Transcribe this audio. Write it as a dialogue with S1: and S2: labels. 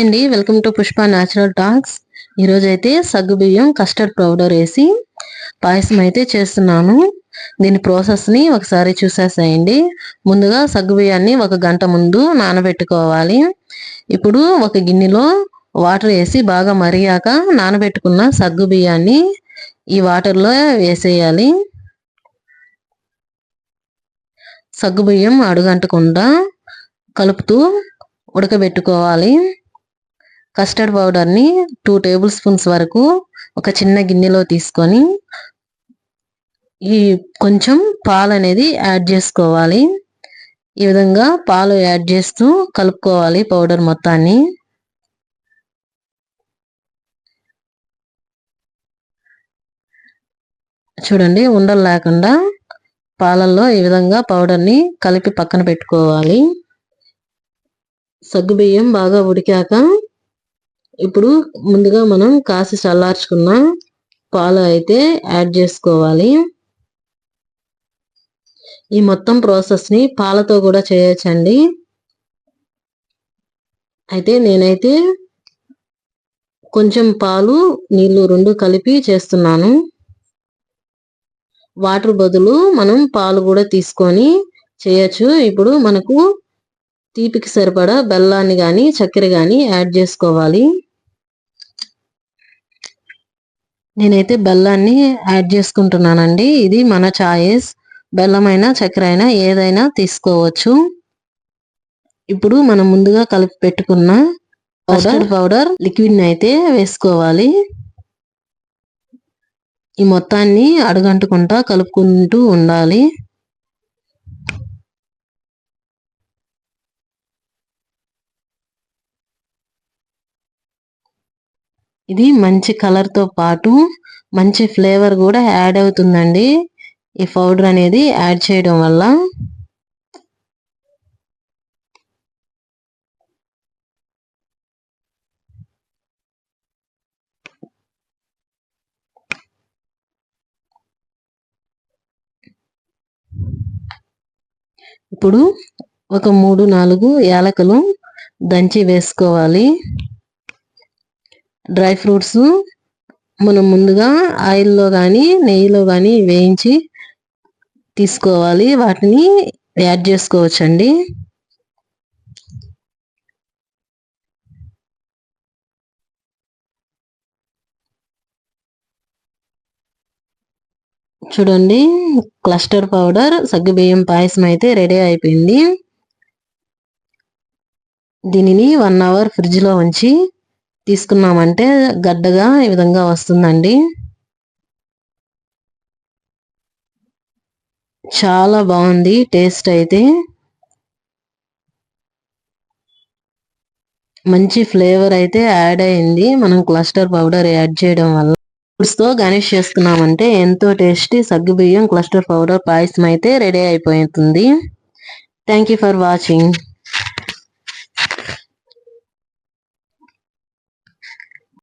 S1: అండి welcome to Pushpa natural talks. ఈరోజు అయితే సగ్గు బియ్యం కస్టర్డ్ పౌడర్ వేసి పాయసం అయితే చేస్తున్నాను. దీని ప్రాసెస్ని ఒకసారి చూసేసేయండి. ముందుగా సగ్గు బియ్యాన్ని ఒక గంట ముందు నానబెట్టుకోవాలి. ఇప్పుడు ఒక గిన్నెలో వాటర్ వేసి బాగా మరిగాక నానబెట్టుకున్న సగ్గు బియ్యాన్ని ఈ వాటర్లో వేసేయాలి. సగ్గు బియ్యం అడుగంటకుండా కలుపుతూ ఉడకబెట్టుకోవాలి. కస్టర్డ్ పౌడర్ని టూ టేబుల్ స్పూన్స్ వరకు ఒక చిన్న గిన్నెలో తీసుకొని ఈ కొంచెం పాలు అనేది యాడ్ చేసుకోవాలి. ఈ విధంగా పాలు యాడ్ చేస్తూ కలుపుకోవాలి పౌడర్ మొత్తాన్ని. చూడండి ఉండలు లేకుండా పాలల్లో ఈ విధంగా పౌడర్ని కలిపి పక్కన పెట్టుకోవాలి. సగ్గుబియ్యం బాగా ఉడికాక ఇప్పుడు ముందుగా మనం కాసి చల్లార్చుకున్న పాలు అయితే యాడ్ చేసుకోవాలి. ఈ మొత్తం ప్రాసెస్ని పాలతో కూడా చేయొచ్చండి. అయితే నేనైతే కొంచెం పాలు నీళ్ళు రెండు కలిపి చేస్తున్నాను. వాటర్ బదులు మనం పాలు కూడా తీసుకొని చేయొచ్చు. ఇప్పుడు మనకు తీపికి సరిపడా బెల్లాన్ని కానీ చక్కెర కానీ యాడ్ చేసుకోవాలి. నేనైతే బెల్లాన్ని యాడ్ చేసుకుంటున్నానండి. ఇది మన చాయిస్. బెల్లమైనా చక్కెర అయినా ఏదైనా తీసుకోవచ్చు. ఇప్పుడు మనం ముందుగా కలిపి పెట్టుకున్న పౌడర్ పౌడర్ లిక్విడ్ అయితే వేసుకోవాలి. ఈ మొత్తాన్ని అడగంటుకుంటా కలుపుకుంటూ ఉండాలి. ఇది మంచి కలర్తో పాటు మంచి ఫ్లేవర్ కూడా యాడ్ అవుతుందండి. ఈ పౌడర్ అనేది యాడ్ చేయడం వల్ల. ఇప్పుడు ఒక మూడు నాలుగు యాలకులు దంచి వేసుకోవాలి. డ్రై ఫ్రూట్స్ మనం ముందుగా ఆయిల్లో కానీ నెయ్యిలో కానీ వేయించి తీసుకోవాలి. వాటిని యాడ్ చేసుకోవచ్చండి. చూడండి క్లస్టర్ పౌడర్ సగ్గుబియ్యం పాయసం అయితే రెడీ అయిపోయింది. దీనిని వన్ అవర్ ఫ్రిడ్జ్లో ఉంచి తీసుకున్నామంటే గడ్డగా ఈ విధంగా వస్తుందండి. చాలా బాగుంది టేస్ట్ అయితే. మంచి ఫ్లేవర్ అయితే యాడ్ అయింది. మనం క్లస్టర్ పౌడర్ యాడ్ చేయడం వల్ల ఫ్రూట్స్తో గణేష్ చేసుకున్నామంటే ఎంతో టేస్టీ సగ్గుబియ్యం క్లస్టర్ పౌడర్ పాయసం అయితే రెడీ అయిపోతుంది. Thank you for watching.